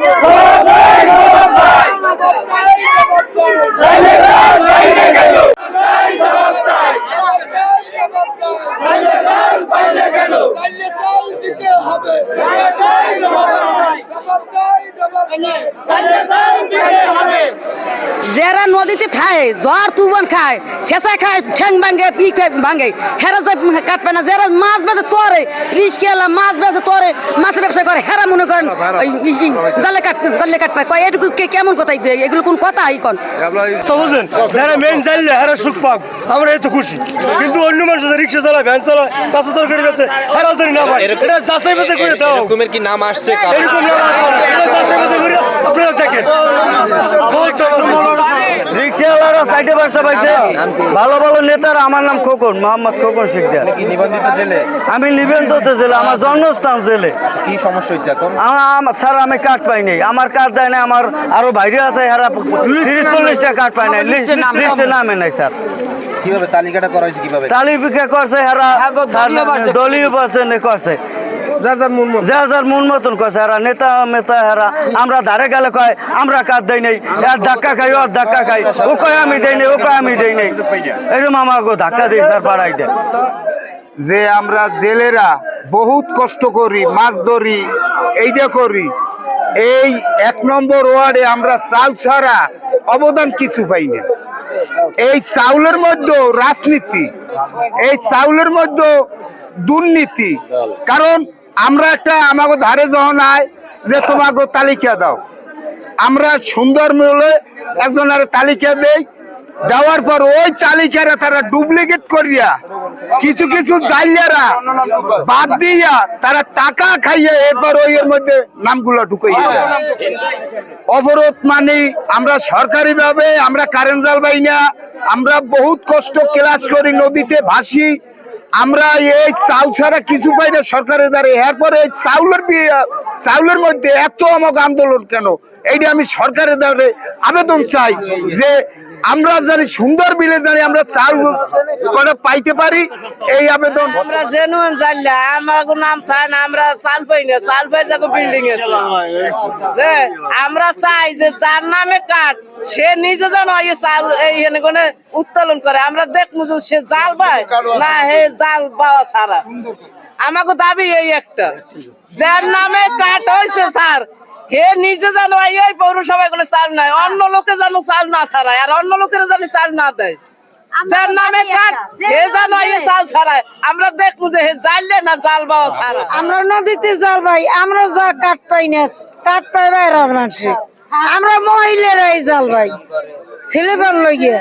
Yeah. হেরা নদীতে খায় জ্বর তুবন খায় শেষা খায় ঠ্যাং ভাঙে পি ভাঙে হেরা যে কাটবে না যারা মাছ বেচে তোরে রিস্কেলা মাছ বেচে তোরে মাছের ব্যবসা করে হেরা মনে করেন জালে কাট জালে কাট পায় কয় এটুকু কে- কেমন কথা এগুলো? এগুলো কোন কথা এই কোন? তো বুঝলেন যারা মেন চাইলে হারা সুখ পাক আমরা এই তো খুশি। কিন্তু অন্য মানুষ যারা রিক্সা চালায় ভ্যান চালায় কাছে তরকারি বেছে হারা যদি না পায় এটা যাচাই বাছাই করে দাও। এরকমের কি নাম আসছে এরকম না এটা যাচাই বাছাই করে আপনারা দেখেন বহুত রিক্সাওয়ালারা সাইডে ব্যবসা পাইছে। ভালো ভালো নেতারা আমার নাম খোকন মোহাম্মদ খোকন শিকদার কি নিবন্ধিত জেলে? আমি আমার জন্মস্থান জেলে। কি সমস্যা হয়েছে এখন? আমার আমার- স্যার আমি কার্ড পাই নাই। আমার কার্ড দেয় না আমার আরও বাইরে আছে হারা তিরিশ চল্লিশটা কার্ড পাই নাই। লিস্টে নামে নাই স্যার। কীভাবে তালিকাটা করা হয়েছে কীভাবে? তালিকা করছে হারা স্যার, দলীয় করছে যা যার মন মতন। করছে হারা নেতা মেতা হারা আমরা ধারে গেলে কয় আমরা কাজ দেই নাই আর ধাক্কা খাই ওর ধাক্কা খাই। ও কয় আমি দেই নাই ও কয় আমি দেই নাই। এরকম আমাকে ধাক্কা দিই স্যার পাড়াই দেয় যে আমরা জেলেরা বহুত কষ্ট করি মাছ ধরি এইটা করি এই এক নম্বর ওয়ার্ডে আমরা চাল ছাড়া অবদান কিছু পাই না। এই চাউলের মধ্যে রাজনীতি এই চাউলের মধ্যে দুর্নীতি কারণ আমরা একটা আমাকে ধারে যখন আয়, যে তোমাকে তালিকা দাও। আমরা সুন্দর মিলে একজনের তালিকা দেই, দেওয়ার পর ওই তালিকারা তারা ডুপ্লিকেট করিয়া, কিছু কিছু জাইলারা বাদ দিয়া তারা টাকা খাইয়া এরপর ওই এর মধ্যে নামগুলো ঢুকাইয়া অবরোধ মানে আমরা সরকারি ভাবে আমরা কারেন্ট জাল পাই না আমরা বহুত কষ্ট ক্লাস করি, নদীতে ভাসি আমরা এই চাউল ছাড়া কিছু পাই না সরকারের দ্বারা। এরপরে এই চাউলের চাউলের মধ্যে এত আমাকে আন্দোলন কেন? এইটা আমি সরকারের দ্বারা আবেদন চাই যে আমরা জানি সুন্দর বিলে জানি আমরা চাউল করে পাইতে পারি এই আবেদন। আমরা জেনুইন জানলা আমাকে নাম থাই না, আমরা সাল পাই না। সাল পাই যাব বিল্ডিং এ আমরা চাই যে যার নামে কাঠ সে নিজে যেন এই চাল এই হেনে কোনে উত্তোলন করে। আমরা দেখব যে সে জাল পায় না হে জাল পাওয়া ছাড়া। আমাকে দাবি এই একটা। যার নামে কাঠ হয়েছে স্যার হে নিজে জানো এই এই পৌরসভায় কোনো চাল নাই। অন্য লোকে যেন চাল না ছাড়ায় আর অন্য লোকের যেন চাল না দেয়। যার নামে কাঠ হে জানো এই চাল ছাড়ায়। আমরা দেখব যে হে জানলে না জাল বাবা ছাড়া। আমরা নদীতে জল ভাই আমরা যা কাঠ পাই না কাঠ পাই বাইরের মানুষে আমরা মহিলারাই জাল ভাই। ছেলেবার লইয়া।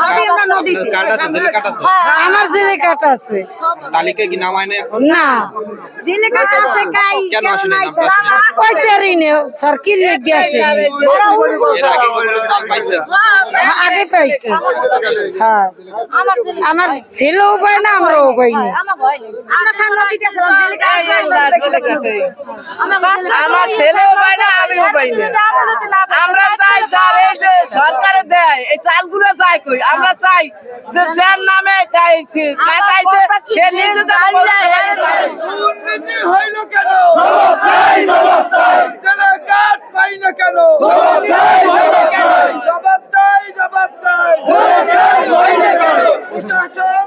সবই আমরা জেলে কার্ড আছে। হয় না এখন? না। জেলে কাটা আছে কাই কইতারি নে সার্কিল লেগে আসে? আগে পাইছে। হ্যাঁ। আমার জেলে আমার ছেলেও পায় না আমরাও পাই আমার ছেলেও পায় না আমিও পাই না আমরা চাই স্যার এই যে সরকারে দেয় এই চালগুলো চাই কই? আমরা চাই যে যার নামে গাইছে কাটাইছে সে নিজে হইল পাই কেন জবাব চাই জবাব চাই প্রশাসন